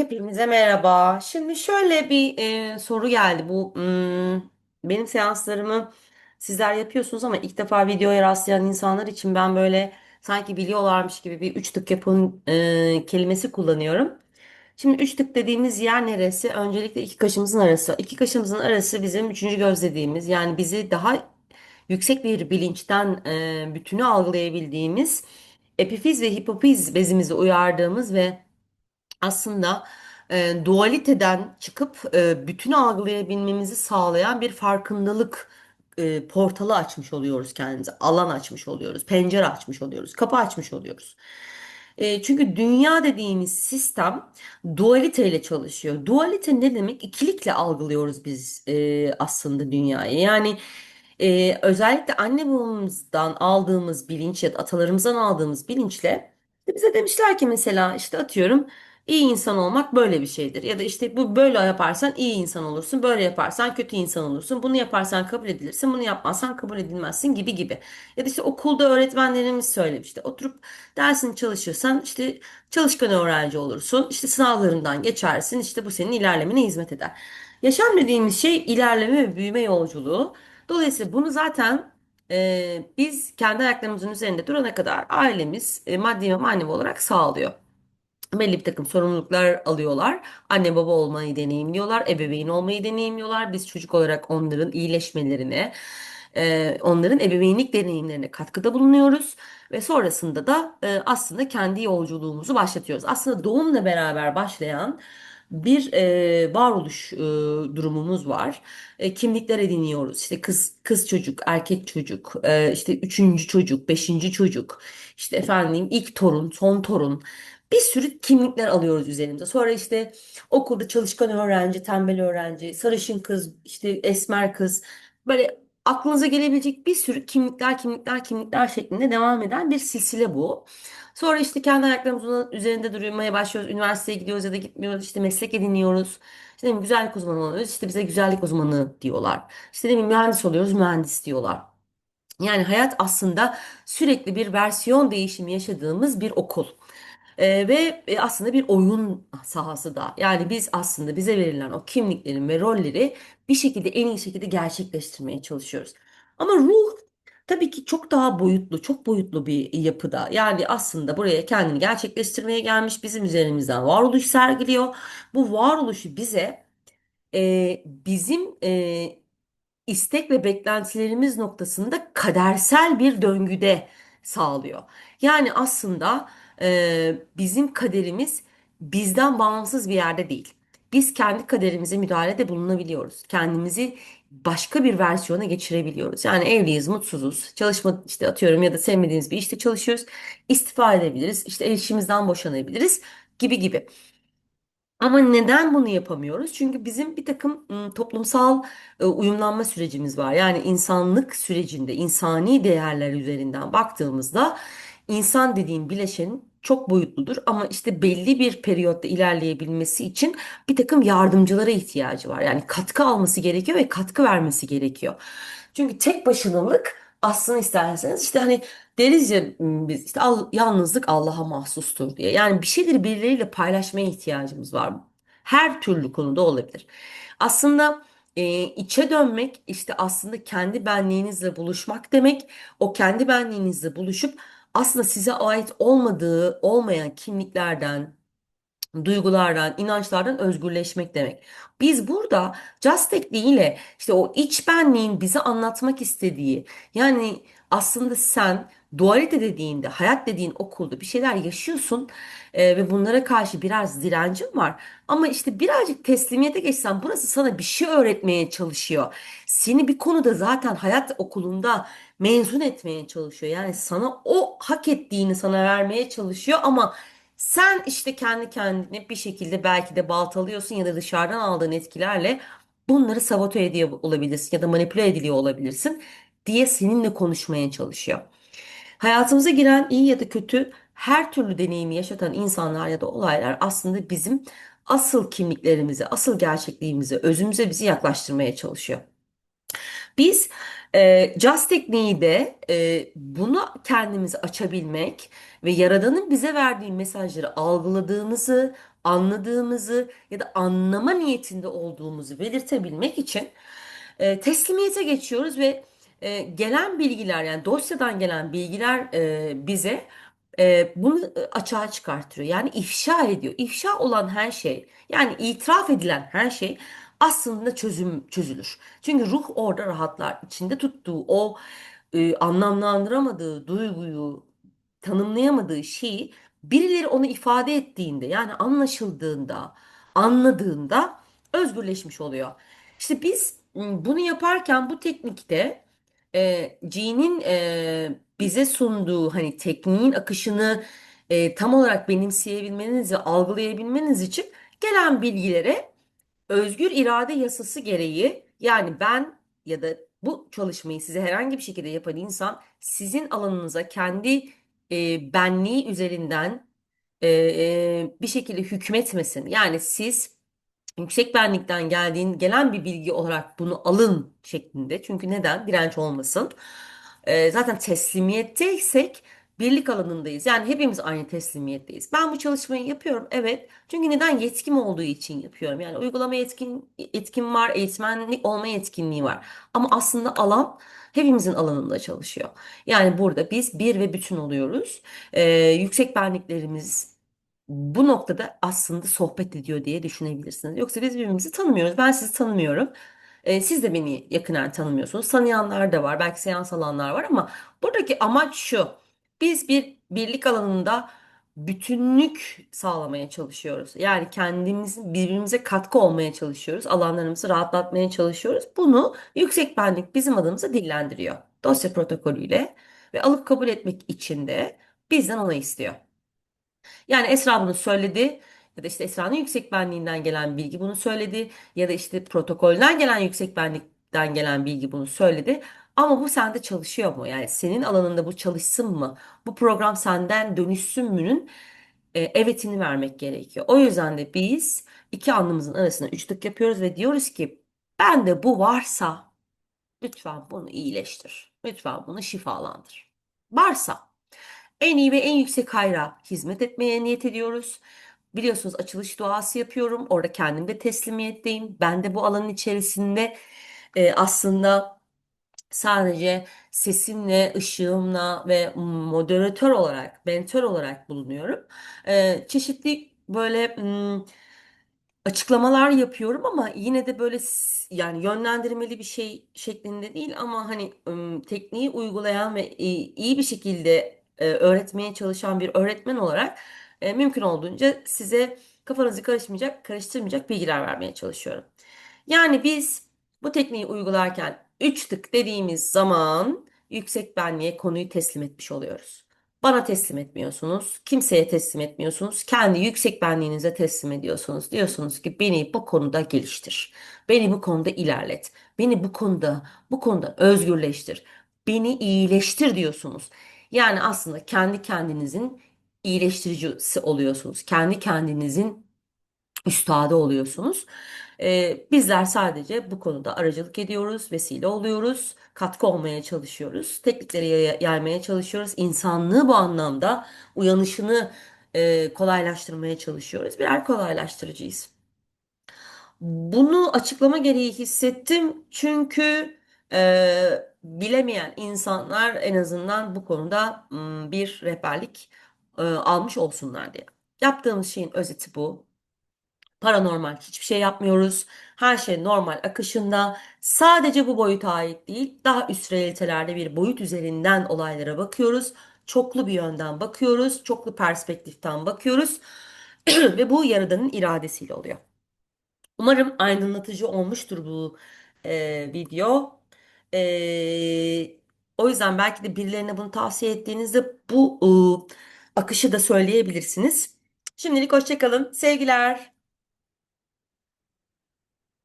Hepimize merhaba. Şimdi şöyle bir e, soru geldi. Bu hmm, benim seanslarımı sizler yapıyorsunuz ama ilk defa videoya rastlayan insanlar için ben böyle sanki biliyorlarmış gibi bir üç tık yapın e, kelimesi kullanıyorum. Şimdi üç tık dediğimiz yer neresi? Öncelikle iki kaşımızın arası. İki kaşımızın arası bizim üçüncü göz dediğimiz yani bizi daha yüksek bir bilinçten e, bütünü algılayabildiğimiz epifiz ve hipofiz bezimizi uyardığımız ve aslında e, dualiteden çıkıp e, bütünü algılayabilmemizi sağlayan bir farkındalık e, portalı açmış oluyoruz kendimize. Alan açmış oluyoruz, pencere açmış oluyoruz, kapı açmış oluyoruz. E, çünkü dünya dediğimiz sistem dualite ile çalışıyor. Dualite ne demek? İkilikle algılıyoruz biz e, aslında dünyayı. Yani e, özellikle anne babamızdan aldığımız bilinç ya da atalarımızdan aldığımız bilinçle bize demişler ki mesela işte atıyorum İyi insan olmak böyle bir şeydir. Ya da işte bu böyle yaparsan iyi insan olursun, böyle yaparsan kötü insan olursun. Bunu yaparsan kabul edilirsin, bunu yapmazsan kabul edilmezsin gibi gibi. Ya da işte okulda öğretmenlerimiz söylemişti. Oturup dersini çalışırsan işte çalışkan öğrenci olursun. İşte sınavlarından geçersin. İşte bu senin ilerlemene hizmet eder. Yaşam dediğimiz şey ilerleme ve büyüme yolculuğu. Dolayısıyla bunu zaten e, biz kendi ayaklarımızın üzerinde durana kadar ailemiz e, maddi ve manevi olarak sağlıyor belli bir takım sorumluluklar alıyorlar. Anne baba olmayı deneyimliyorlar, ebeveyn olmayı deneyimliyorlar. Biz çocuk olarak onların iyileşmelerine, e, onların ebeveynlik deneyimlerine katkıda bulunuyoruz ve sonrasında da e, aslında kendi yolculuğumuzu başlatıyoruz. Aslında doğumla beraber başlayan bir e, varoluş e, durumumuz var. E, kimlikler ediniyoruz. İşte kız kız çocuk, erkek çocuk, e, işte üçüncü çocuk, beşinci çocuk, işte efendim ilk torun, son torun bir sürü kimlikler alıyoruz üzerimize. Sonra işte okulda çalışkan öğrenci, tembel öğrenci, sarışın kız, işte esmer kız böyle aklınıza gelebilecek bir sürü kimlikler, kimlikler, kimlikler şeklinde devam eden bir silsile bu. Sonra işte kendi ayaklarımızın üzerinde durmaya başlıyoruz. Üniversiteye gidiyoruz ya da gitmiyoruz. İşte meslek ediniyoruz. İşte ne bileyim, güzellik uzmanı oluyoruz. İşte bize güzellik uzmanı diyorlar. İşte ne bileyim, mühendis oluyoruz, mühendis diyorlar. Yani hayat aslında sürekli bir versiyon değişimi yaşadığımız bir okul. Ee, ve e, aslında bir oyun sahası da. Yani biz aslında bize verilen o kimliklerin ve rolleri bir şekilde en iyi şekilde gerçekleştirmeye çalışıyoruz. Ama ruh tabii ki çok daha boyutlu, çok boyutlu bir yapıda. Yani aslında buraya kendini gerçekleştirmeye gelmiş, bizim üzerimizden varoluş sergiliyor. Bu varoluşu bize e, bizim e, istek ve beklentilerimiz noktasında kadersel bir döngüde sağlıyor. Yani aslında e, bizim kaderimiz bizden bağımsız bir yerde değil. Biz kendi kaderimize müdahalede bulunabiliyoruz. Kendimizi başka bir versiyona geçirebiliyoruz. Yani evliyiz, mutsuzuz, çalışma işte atıyorum ya da sevmediğimiz bir işte çalışıyoruz. İstifa edebiliriz, işte eşimizden boşanabiliriz gibi gibi. Ama neden bunu yapamıyoruz? Çünkü bizim bir takım ım, toplumsal e, uyumlanma sürecimiz var. Yani insanlık sürecinde insani değerler üzerinden baktığımızda insan dediğim bileşenin çok boyutludur ama işte belli bir periyotta ilerleyebilmesi için bir takım yardımcılara ihtiyacı var. Yani katkı alması gerekiyor ve katkı vermesi gerekiyor. Çünkü tek başınalık aslında isterseniz işte hani deriz ya biz işte al- yalnızlık Allah'a mahsustur diye. Yani bir şeyleri birileriyle paylaşmaya ihtiyacımız var. Her türlü konuda olabilir. Aslında e, içe dönmek işte aslında kendi benliğinizle buluşmak demek. O kendi benliğinizle buluşup aslında size ait olmadığı, olmayan kimliklerden, duygulardan, inançlardan özgürleşmek demek. Biz burada Just ile işte o iç benliğin bize anlatmak istediği yani aslında sen dualite dediğinde, hayat dediğin okulda bir şeyler yaşıyorsun e, ve bunlara karşı biraz direncin var. Ama işte birazcık teslimiyete geçsen burası sana bir şey öğretmeye çalışıyor. Seni bir konuda zaten hayat okulunda mezun etmeye çalışıyor. Yani sana o hak ettiğini sana vermeye çalışıyor ama sen işte kendi kendine bir şekilde belki de baltalıyorsun ya da dışarıdan aldığın etkilerle bunları sabote ediyor olabilirsin ya da manipüle ediliyor olabilirsin diye seninle konuşmaya çalışıyor. Hayatımıza giren iyi ya da kötü her türlü deneyimi yaşatan insanlar ya da olaylar aslında bizim asıl kimliklerimize, asıl gerçekliğimize, özümüze bizi yaklaştırmaya çalışıyor. Biz e, Just tekniği de e, bunu kendimizi açabilmek ve Yaradan'ın bize verdiği mesajları algıladığımızı, anladığımızı ya da anlama niyetinde olduğumuzu belirtebilmek için e, teslimiyete geçiyoruz ve e, gelen bilgiler yani dosyadan gelen bilgiler e, bize e, bunu açığa çıkartıyor. Yani ifşa ediyor. İfşa olan her şey yani itiraf edilen her şey aslında çözüm çözülür. Çünkü ruh orada rahatlar. İçinde tuttuğu o e, anlamlandıramadığı duyguyu, tanımlayamadığı şeyi birileri onu ifade ettiğinde yani anlaşıldığında, anladığında özgürleşmiş oluyor. İşte biz bunu yaparken bu teknikte e, G'nin e, bize sunduğu hani tekniğin akışını e, tam olarak benimseyebilmeniz ve algılayabilmeniz için gelen bilgilere özgür irade yasası gereği yani ben ya da bu çalışmayı size herhangi bir şekilde yapan insan sizin alanınıza kendi e, benliği üzerinden e, e, bir şekilde hükmetmesin. Yani siz yüksek benlikten geldiğin gelen bir bilgi olarak bunu alın şeklinde. Çünkü neden? Direnç olmasın. Ee, zaten teslimiyetteysek birlik alanındayız. Yani hepimiz aynı teslimiyetteyiz. Ben bu çalışmayı yapıyorum. Evet. Çünkü neden? Yetkim olduğu için yapıyorum. Yani uygulama yetkin, yetkim var, eğitmenlik olma yetkinliği var. Ama aslında alan hepimizin alanında çalışıyor. Yani burada biz bir ve bütün oluyoruz. Ee, yüksek benliklerimiz bu noktada aslında sohbet ediyor diye düşünebilirsiniz. Yoksa biz birbirimizi tanımıyoruz. Ben sizi tanımıyorum. Ee, siz de beni yakından tanımıyorsunuz. Tanıyanlar da var. Belki seans alanlar var ama buradaki amaç şu. Biz bir birlik alanında bütünlük sağlamaya çalışıyoruz. Yani kendimizin birbirimize katkı olmaya çalışıyoruz. Alanlarımızı rahatlatmaya çalışıyoruz. Bunu yüksek benlik bizim adımıza dillendiriyor. Dosya protokolüyle ve alıp kabul etmek için de bizden onay istiyor. Yani Esra bunu söyledi ya da işte Esra'nın yüksek benliğinden gelen bilgi bunu söyledi ya da işte protokolden gelen yüksek benlikten gelen bilgi bunu söyledi. Ama bu sende çalışıyor mu? Yani senin alanında bu çalışsın mı? Bu program senden dönüşsün mü'nün e, evetini vermek gerekiyor. O yüzden de biz iki alnımızın arasına üçlük yapıyoruz ve diyoruz ki bende bu varsa lütfen bunu iyileştir. Lütfen bunu şifalandır. Varsa en iyi ve en yüksek hayra hizmet etmeye niyet ediyoruz. Biliyorsunuz açılış duası yapıyorum. Orada kendim de teslimiyetteyim. Ben de bu alanın içerisinde e, aslında sadece sesimle, ışığımla ve moderatör olarak, mentör olarak bulunuyorum. E, çeşitli böyle m, açıklamalar yapıyorum ama yine de böyle yani yönlendirmeli bir şey şeklinde değil ama hani ım, tekniği uygulayan ve iyi, iyi bir şekilde e, öğretmeye çalışan bir öğretmen olarak e, mümkün olduğunca size kafanızı karışmayacak, karıştırmayacak bilgiler vermeye çalışıyorum. Yani biz bu tekniği uygularken 3 tık dediğimiz zaman yüksek benliğe konuyu teslim etmiş oluyoruz. Bana teslim etmiyorsunuz. Kimseye teslim etmiyorsunuz. Kendi yüksek benliğinize teslim ediyorsunuz. Diyorsunuz ki beni bu konuda geliştir. Beni bu konuda ilerlet. Beni bu konuda, bu konuda özgürleştir. Beni iyileştir diyorsunuz. Yani aslında kendi kendinizin iyileştiricisi oluyorsunuz. Kendi kendinizin üstadı oluyorsunuz. Ee, bizler sadece bu konuda aracılık ediyoruz, vesile oluyoruz, katkı olmaya çalışıyoruz, teknikleri yay- yaymaya çalışıyoruz. İnsanlığı bu anlamda uyanışını e, kolaylaştırmaya çalışıyoruz. Birer kolaylaştırıcıyız. Bunu açıklama gereği hissettim çünkü e, bilemeyen insanlar en azından bu konuda m, bir rehberlik e, almış olsunlar diye. Yaptığımız şeyin özeti bu. Paranormal hiçbir şey yapmıyoruz. Her şey normal akışında. Sadece bu boyuta ait değil, daha üst realitelerde bir boyut üzerinden olaylara bakıyoruz. Çoklu bir yönden bakıyoruz, çoklu perspektiften bakıyoruz ve bu Yaradan'ın iradesiyle oluyor. Umarım aydınlatıcı olmuştur bu e, video. E, o yüzden belki de birilerine bunu tavsiye ettiğinizde bu e, akışı da söyleyebilirsiniz. Şimdilik hoşça kalın. Sevgiler.